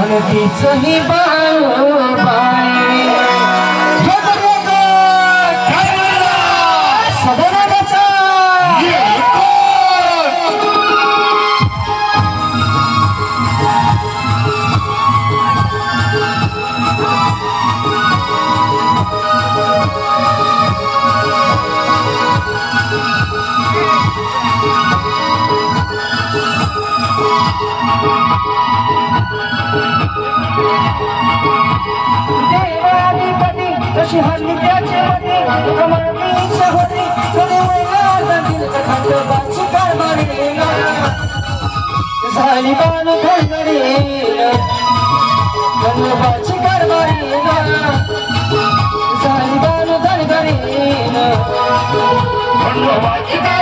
अनि चाहिँ बाऊ बा देवाधिपती कशी हल्ली त्याचे मती कमळ इच्छा होती कधी महिला खंडोबाची कारभारी. झाली खंडोबाची कारभारी. झाली धनगरी खंडोबाची कारभारी.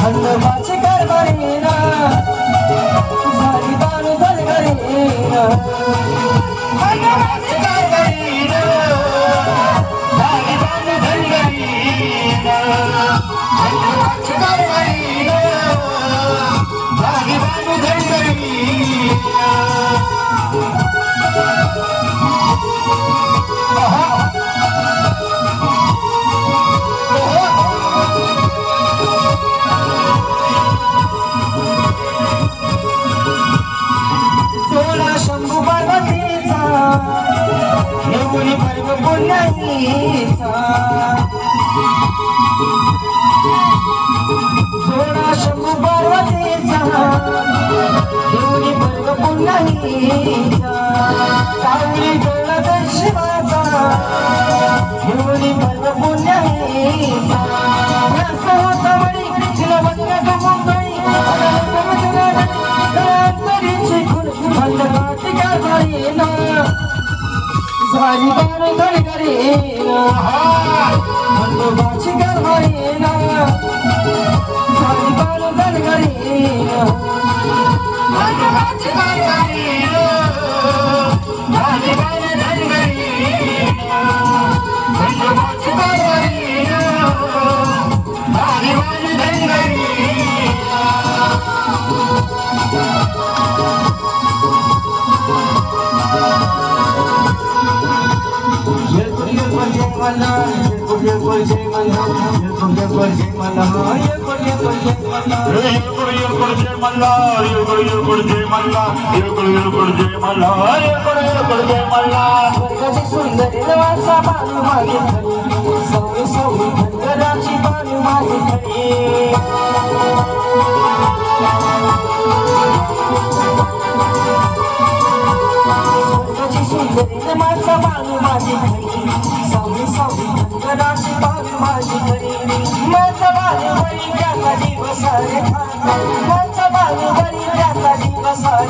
खंडोबाची कारभारीला. झाली बाळू धनगरीला. खंडोबाची कारभारी झाली खंडोबाची झाली আমি পারব সোনা সঙ্গু পার্বতী দেউরি পারব পুনাহি কাউরি দৌড়া দশ মাতা দেউরি পারব পুনাহি झाली बाण धनगरीला मला येळकोट येळकोट जय मला येळकोट येळकोट जय मला येळकोट येळकोट जय मला येळकोट येळकोट जय मल्हार येळकोट येळकोट जय मल्हार येळकोट येळकोट जय मल्हार येळकोट येळकोट जय मल्हार स्वर्गाची सुंदरी देवाचा बाणू माझी सवय सवय धनगराची बाणू माझी स्वर्गाची सुंदरी देवाचा बाणू माझी सवय धनगराची माझी परी माझा बाणू बरी त्याचा दिवस रे खा माझा बाणू बळी त्याचा दिवस रे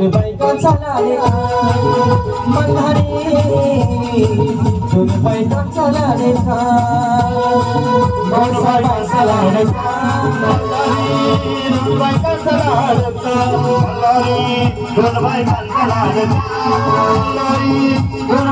दोन बायकांचा लाले मल्हारी दोन बायकांचा बायकांचा लाडका बायकांचा लाडका मल्हारी बायकांचा लाडका मल्हारी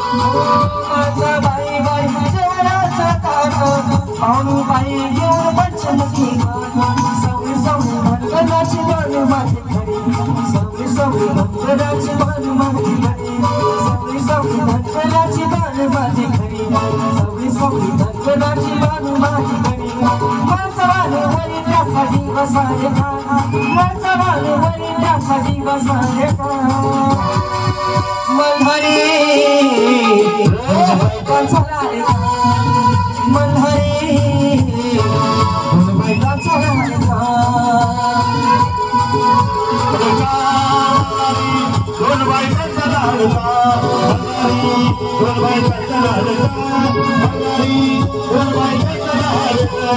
माझा बाई बाई जीवनाचा ताट. पाहून बाई ज्ञान पंचमुखी वाट सवळी सवळी भंगनाची बाणू माझी खरी सवळी सवळी भंगनाची बाणू माझी खरी सवळी सवळी भंगनाची बाणू माझी खरी सवळी सवळी भंगनाची बाणू माझी खरी दिवस आहे का माझा बाणू वरी त्याचा दिवस आहे का मल्हारी बायकांचा लाडका मल्हारी बायकांचा दोन बायकांचा लाडका दोन बायकांचा लाडका दोन बायकांचा लाडका